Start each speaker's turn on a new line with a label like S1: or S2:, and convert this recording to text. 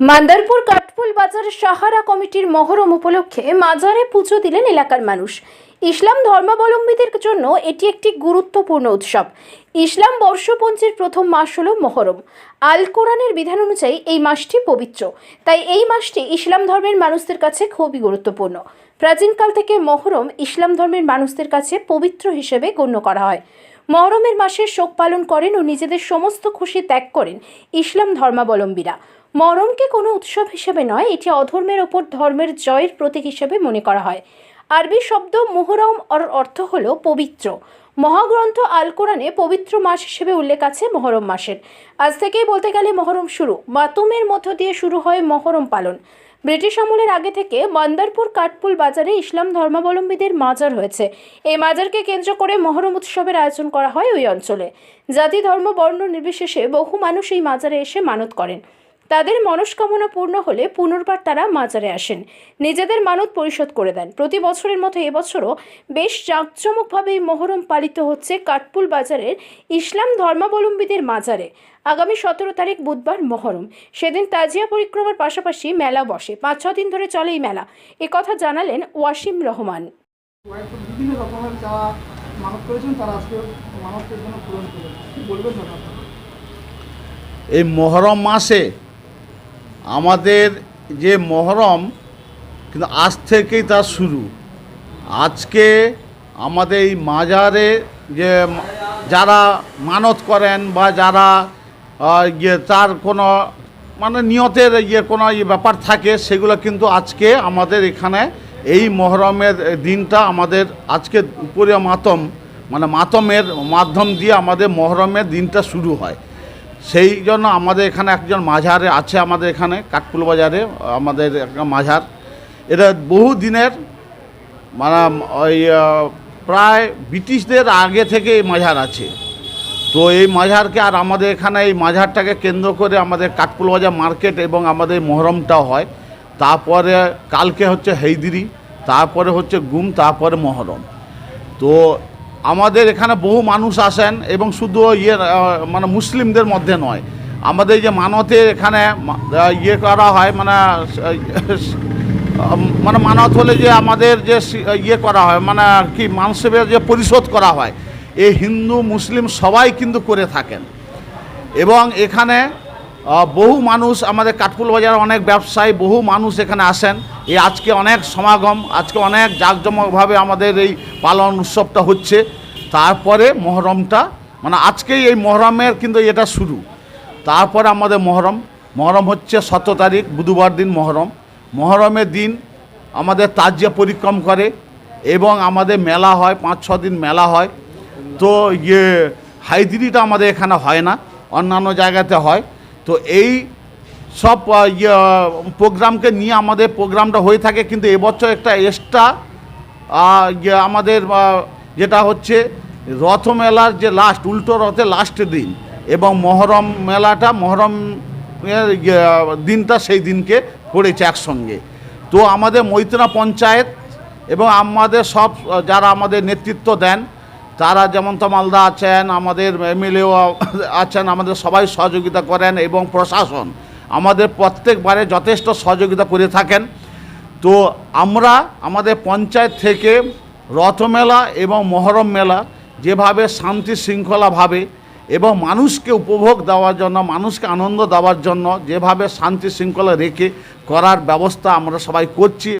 S1: মান্দারপুর কাঠফুল বাজার সাহারা কমিটির মহরম উপলক্ষে মাজারে পুজো দিলেন এলাকার মানুষ। ইসলাম ধর্মাবলম্বীদের জন্য এটি একটি গুরুত্বপূর্ণ উৎসব। ইসলাম বর্ষপঞ্জির প্রথম মাস হল মহরম। আল কোরআনের বিধান অনুযায়ী এই মাসটি পবিত্র। তাই এই মাসটি ইসলাম ধর্মের মানুষদের কাছে খুবই গুরুত্বপূর্ণ। প্রাচীনকাল থেকে মহরম ইসলাম ধর্মের মানুষদের কাছে পবিত্র হিসেবে গণ্য করা হয়। মহরমের মাসে শোক পালন করেন ও নিজেদের সমস্ত খুশি ত্যাগ করেন ইসলাম ধর্মাবলম্বীরা। মহরমকে কোনো উৎসব হিসেবে নয়, এটি অধর্মের ওপর ধর্মের জয়ের প্রতীক হিসেবে মনে করা হয়। আরবি শব্দ মুহরম অর অর্থ হল পবিত্র। মহাগ্রন্থ আল কোরআনে পবিত্র মাস হিসেবে উল্লেখ আছে মহরম মাসের। আজ থেকেই বলতে গেলে মহরম শুরু। মাতুমের মধ্য দিয়ে শুরু হয় মহরম পালন। ব্রিটিশ আমলের আগে থেকে মন্দারপুর কাঠপুল বাজারে ইসলাম ধর্মাবলম্বীদের মাজার হয়েছে। এই মাজারকে কেন্দ্র করে মহরম উৎসবের আয়োজন করা হয় ওই অঞ্চলে। জাতি ধর্ম বর্ণ নির্বিশেষে বহু মানুষ এই মাজারে এসে মানত করেন। তাদের মনস্কামনা পূর্ণ হলে পুনর্বার তারা মাজারে আসেন। নিজেদের মানত পরিশোধ করে দেন। প্রতি বছরের মতো এবছরও বেশ জাঁকজমকভাবে এই মহরম পালিত হচ্ছে কাঠপুল বাজারের ইসলাম ধর্মাবলম্বীদের মাজারে। আগামী সতেরো তারিখ বুধবার মহরম। সেদিন তাজিয়া পরিক্রমার পাশাপাশি মেলা বসে। পাঁচ ছ দিন ধরে চলে এই মেলা। কথা জানালেন ওয়াসিম রহমান।
S2: বিভিন্ন রকমের যারা মানত করেছেন তারা আজকে মানতের জন্য পূরণ করেন বলবেন
S3: এই মহরম মাসে আমাদের যে মহরম, কিন্তু আজ থেকেই তার শুরু। আজকে আমাদের এই মাজারে যে যারা মানত করেন বা যারা ইয়ে তার কোনো মানে নিয়তের ইয়ে কোনো ইয়ে ব্যাপার থাকে, সেগুলো কিন্তু আজকে আমাদের এখানে এই মহরমের দিনটা আমাদের আজকে উপরে মাতম মানে মাতমের মাধ্যম দিয়ে আমাদের মহরমের দিনটা শুরু হয়। সেই জন্য আমাদের এখানে একজন মাঝারে আছে আমাদের এখানে কাঠপুল বাজারে, আমাদের একটা মাঝার। এটা বহু দিনের মানে ওই প্রায় ব্রিটিশদের আগে থেকে এই মাঝার আছে। তো এই মাঝারকে আর আমাদের এখানে এই মাঝারটাকে কেন্দ্র করে আমাদের কাঠপুল বাজার মার্কেট এবং আমাদের মহরমটা হয়। তারপরে কালকে হচ্ছে হেইদিরি, তারপরে হচ্ছে গুম, তারপরে মহরম। তো আমাদের এখানে বহু মানুষ আসেন এবং শুধু ইয়ে মানে মুসলিমদের মধ্যে নয়। আমাদের যে মানতে এখানে ইয়ে করা হয় মানে মানে মানত হলে যে আমাদের যে ইয়ে করা হয় মানে কি মানসেবের যে পরিশোধ করা হয়, এই হিন্দু, মুসলিম সবাই কিন্তু করে থাকেন। এবং এখানে বহু মানুষ আমাদের কাঠপুল বাজারে অনেক ব্যবসায়ী, বহু মানুষ এখানে আসেন। এই আজকে অনেক সমাগম, আজকে অনেক জাঁকজমকভাবে আমাদের এই পালন উৎসবটা হচ্ছে। তারপরে মহরমটা মানে আজকেই এই মহরমের কিন্তু এটা শুরু। তারপরে আমাদের মহরম মহরম হচ্ছে সতেরো তারিখ, বুধবার দিন মহরম। মহরমের দিন আমাদের তাজিয়া পরিক্রম করে এবং আমাদের মেলা হয়, পাঁচ, ছ দিন মেলা হয়। তো ইয়ে হাইদিরিটা আমাদের এখানে হয় না, অন্যান্য জায়গাতে হয়। তো এই সব ইয়ে প্রোগ্রামকে নিয়ে আমাদের প্রোগ্রামটা হয়ে থাকে কিন্তু এবছর একটা এক্সট্রা ইয়ে আমাদের যেটা হচ্ছে রথ মেলার যে লাস্ট উল্টো রথে লাস্টের দিন এবং মহরম মেলাটা মহরম ইয়ে, দিনটা সেই দিনকে পড়েছে একসঙ্গে। তো আমাদের মৈত্রা পঞ্চায়েত এবং আমাদের সব যারা আমাদের নেতৃত্ব দেন তারা যেমন তমালদা আছেন, আমাদের এমএলএও আছেন, আমাদের সবাই সহযোগিতা করেন এবং প্রশাসন আমাদের প্রত্যেকবারে যথেষ্ট সহযোগিতা করে থাকেন। তো আমরা আমাদের পঞ্চায়েত থেকে রথমেলা এবং মহরম মেলা যেভাবে শান্তি শৃঙ্খলাভাবে এবং মানুষকে উপভোগ দেওয়ার জন্য, মানুষকে আনন্দ দেওয়ার জন্য যেভাবে শান্তি শৃঙ্খলা রেখে করার ব্যবস্থা আমরা সবাই করছি।